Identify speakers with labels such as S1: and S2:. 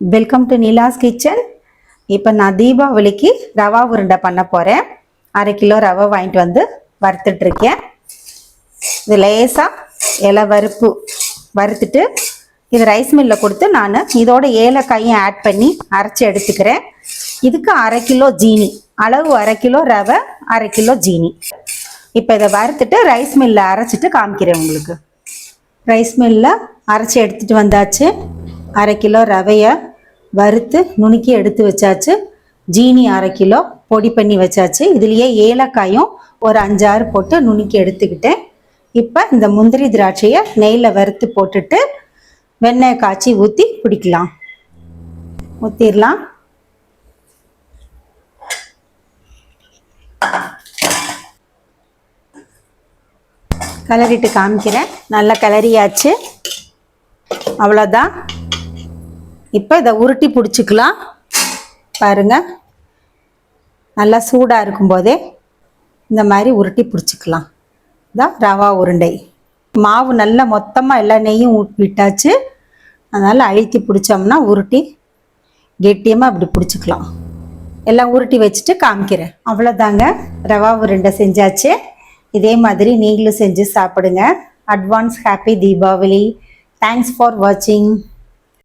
S1: Welcome to Nila's kitchen இப்போ நான் தீபாவளிக்கு ரவா உருண்டை பண்ண போகிறேன் அரை கிலோ ரவை வாங்கிட்டு வந்து வறுத்துட்டு இருக்கேன் இது லேசாக இலை வறுப்பு வறுத்துட்டு இது ரைஸ் மில்லில் கொடுத்து நான் இதோட ஏலக்காயும் ஆட் பண்ணி அரைச்சி எடுத்துக்கிறேன். இதுக்கு அரை கிலோ ஜீனி. அளவு அரை கிலோ ரவை அரை கிலோ ஜீனி. இப்போ இதை வறுத்துட்டு ரைஸ் மில்லில் அரைச்சிட்டு காமிக்கிறேன் உங்களுக்கு. ரைஸ் மில்லில் அரைச்சி எடுத்துகிட்டு வந்தாச்சு. அரை கிலோ ரவையை வறுத்து நுணுக்கி எடுத்து வச்சாச்சு. ஜீனி அரை கிலோ பொடி பண்ணி வச்சாச்சு. இதுலேயே ஏலக்காயும் ஒரு அஞ்சாறு போட்டு நுணுக்கி எடுத்துக்கிட்டேன். இப்போ இந்த முந்திரி திராட்சையை நெய்யில் வறுத்து போட்டுட்டு வெண்ணெய் காய்ச்சி ஊற்றி பிடிக்கலாம் ஊற்றிடலாம் கலரிட்டு காமிக்கிறேன். நல்லா கலரியாச்சு. அவ்வளோதான் இப்போ இதை உருட்டி பிடிச்சிக்கலாம். பாருங்க. நல்லா சூடாக இருக்கும்போதே இந்த மாதிரி உருட்டி பிடிச்சிக்கலாம். இதான் ரவா உருண்டை. மாவு நல்லா மொத்தமாக எல்லா நெய்யும் விட்டாச்சு. அதனால் அழுத்தி பிடிச்சோம்னா உருட்டி கெட்டியமாக அப்படி பிடிச்சிக்கலாம். எல்லாம் உருட்டி வச்சுட்டு காமிக்கிறேன். அவ்வளோதாங்க ரவா உருண்டை செஞ்சாச்சு. இதே மாதிரி நீங்களும் செஞ்சு சாப்பிடுங்க. Advance happy Deepavali thanks for வாட்சிங்